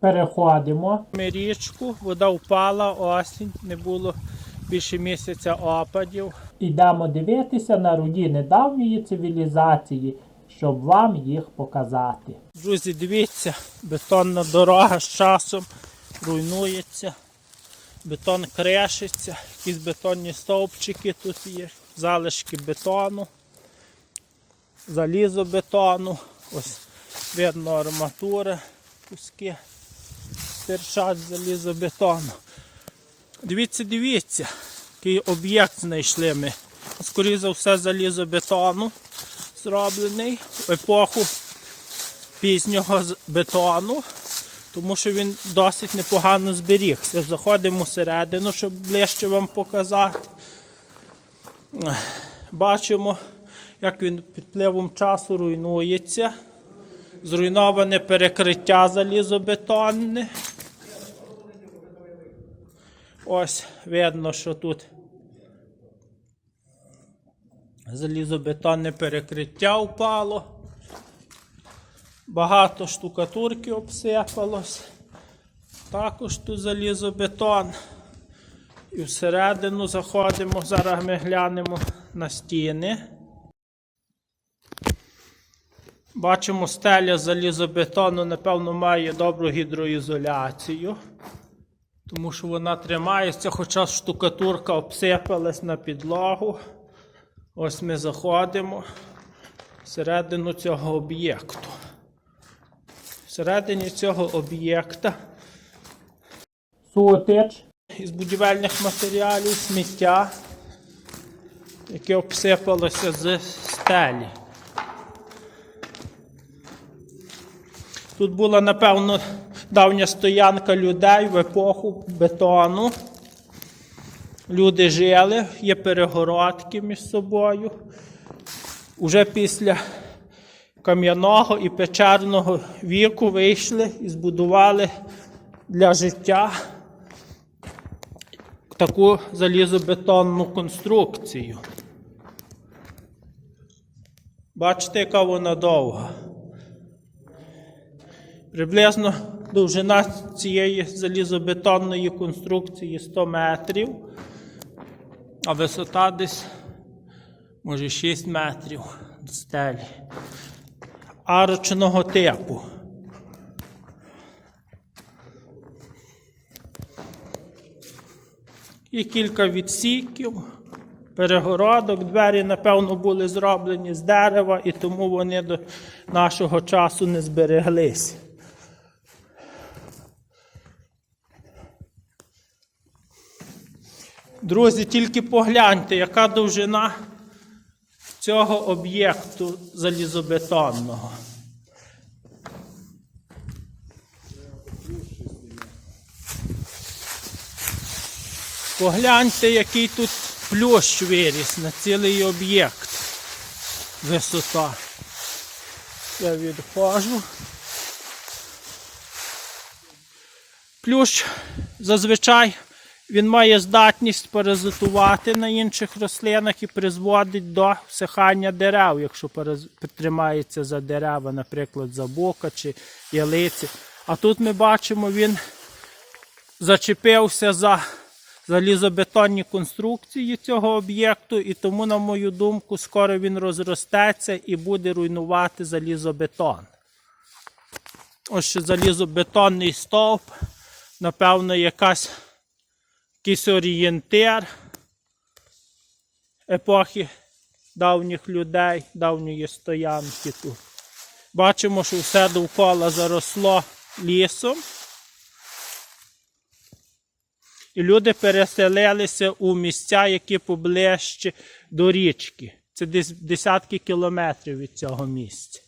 Переходимо. Ми річку, вода впала, осінь, не було більше місяця опадів. Ідемо дивитися на руїни давньої цивілізації, щоб вам їх показати. Друзі, дивіться, бетонна дорога з часом руйнується, бетон крешиться, якісь бетонні стовпчики тут є, залишки бетону, залізобетону, ось видно арматура, куски стирчать залізобетону. Дивіться, дивіться, який об'єкт знайшли ми. Скоріше за все, залізобетону зроблений в епоху пізнього бетону, тому що він досить непогано зберігся. Заходимо всередину, щоб ближче вам показати. Бачимо, як він під впливом часу руйнується. Зруйноване перекриття залізобетонне. Ось видно, що тут залізобетонне перекриття впало. Багато штукатурки обсипалось. Також тут залізобетон. І всередину заходимо. Зараз ми глянемо на стіни. Бачимо, стеля залізобетону, напевно, має добру гідроізоляцію. Тому що вона тримається, хоча штукатурка обсипалась на підлогу. Ось ми заходимо всередину цього об'єкту. Всередині цього об'єкта Сутич. із будівельних матеріалів сміття, яке обсипалося з стелі. Тут була, напевно, давня стоянка людей в епоху бетону. Люди жили, є перегородки між собою. Уже після кам'яного і печерного віку вийшли і збудували для життя таку залізобетонну конструкцію. Бачите, яка вона довга. Приблизно довжина цієї залізобетонної конструкції 100 метрів, а висота десь може 6 метрів до стелі. Арочного типу. І кілька відсіків, перегородок. Двері, напевно, були зроблені з дерева, і тому вони до нашого часу не збереглись. Друзі, тільки погляньте, яка довжина цього об'єкту залізобетонного. Погляньте, який тут плющ виріс на цілий об'єкт. Висота. Я відходжу. Плющ зазвичай він має здатність паразитувати на інших рослинах і призводить до всихання дерев, якщо тримається за дерева, наприклад, за бока чи ялиці. А тут ми бачимо, він зачепився за залізобетонні конструкції цього об'єкту, і тому, на мою думку, скоро він розростеться і буде руйнувати залізобетон. Ось ще залізобетонний стовп, напевно, якась, якийсь орієнтир епохи давніх людей, давньої стоянки тут. Бачимо, що все довкола заросло лісом. І люди переселилися у місця, які поближче до річки. Це десятки кілометрів від цього місця.